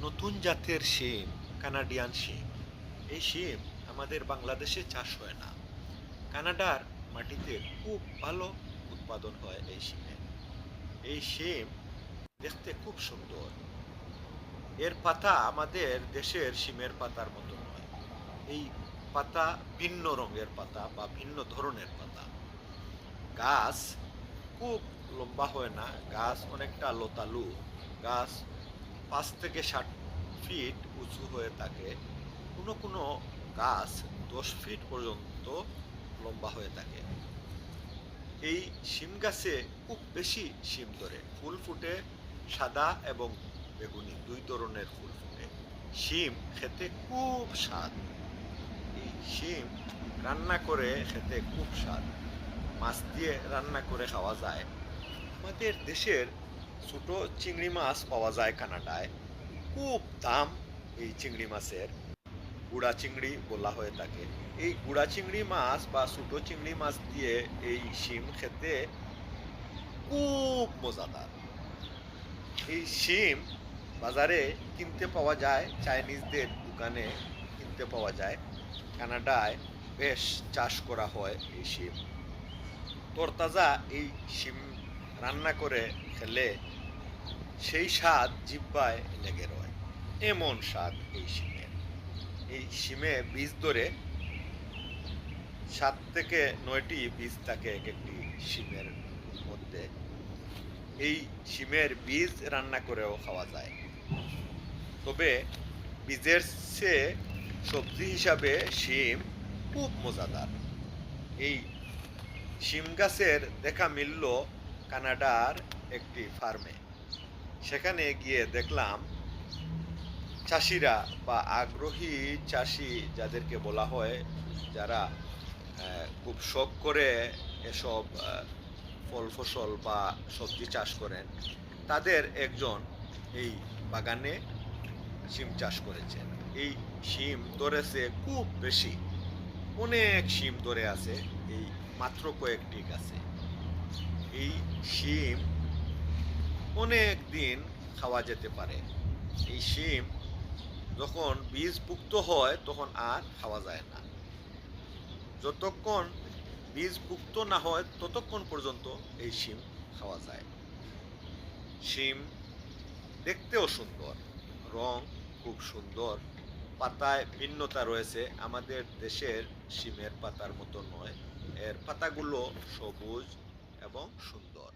নতুন জাতের শিম, কানাডিয়ান শিম। এই শিম আমাদের বাংলাদেশে চাষ হয় না। কানাডার মাটিতে খুব ভালো উৎপাদন হয় এই শিমে। এই শিম দেখতে খুব সুন্দর। এর পাতা আমাদের দেশের শিমের পাতার মতো নয়। এই পাতা ভিন্ন রঙের পাতা বা ভিন্ন ধরনের পাতা। গাছ খুব লম্বা হয় না। গাছ অনেকটা লতালু। গাছ পাঁচ থেকে ষাট ফিট উঁচু হয়ে থাকে। কোনো কোনো গাছ দশ ফিট পর্যন্ত লম্বা হয়ে থাকে। এই শিম গাছে খুব বেশি শিম ধরে। ফুল ফুটে, সাদা এবং বেগুনি দুই ধরনের ফুল ফুটে। শিম খেতে খুব স্বাদ। এই শিম রান্না করে খেতে খুব স্বাদ। মাছ দিয়ে রান্না করে খাওয়া যায়। আমাদের দেশের ছোট চিংড়ি মাছ পাওয়া যায় কানাডায়। খুব দাম এই চিংড়ি মাছের। গুড়া চিংড়ি বলা হয়ে থাকে। এই গুড়া চিংড়ি মাছ বা ছোট চিংড়ি মাছ দিয়ে এই শিম খেতে খুব মজাদার। এই শিম বাজারে কিনতে পাওয়া যায়, চাইনিজদের দোকানে কিনতে পাওয়া যায়। কানাডায় বেশ চাষ করা হয় এই শিম। তরতাজা এই শিম রান্না করে খেলে সেই স্বাদ জিব্বায় লেগে রয়। এমন স্বাদ এই শিমের এই শিমে বীজ ধরে সাত থেকে নয়টি বীজ থাকে এক একটি শিমের মধ্যে। এই শিমের বীজ রান্না করেও খাওয়া যায়। তবে বীজের চেয়ে সবজি হিসাবে শিম খুব মজাদার। এই শিম গাছের দেখা মিলল কানাডার একটি ফার্মে। সেখানে গিয়ে দেখলাম চাষিরা বা আগ্রহী চাষি যাদেরকে বলা হয়, যারা খুব শখ করে এসব ফল ফসল বা সবজি চাষ করেন, তাদের একজন এই বাগানে শিম চাষ করেছেন। এই শিম ধরেছে খুব বেশি, অনেক শিম ধরে আছে, এই মাত্র কয়েকটি গাছে। এই শিম অনেক দিন খাওয়া যেতে পারে। এই শিম যখন বীজ পুক্ত হয়, তখন আর খাওয়া যায় না। যতক্ষণ বীজ পুক্ত না হয়, ততক্ষণ পর্যন্ত এই শিম খাওয়া যায়। শিম দেখতেও সুন্দর, রং খুব সুন্দর। পাতায় ভিন্নতা রয়েছে। আমাদের দেশের শিমের পাতার মতো নয়। এর পাতাগুলো সবুজ এবং সুন্দর।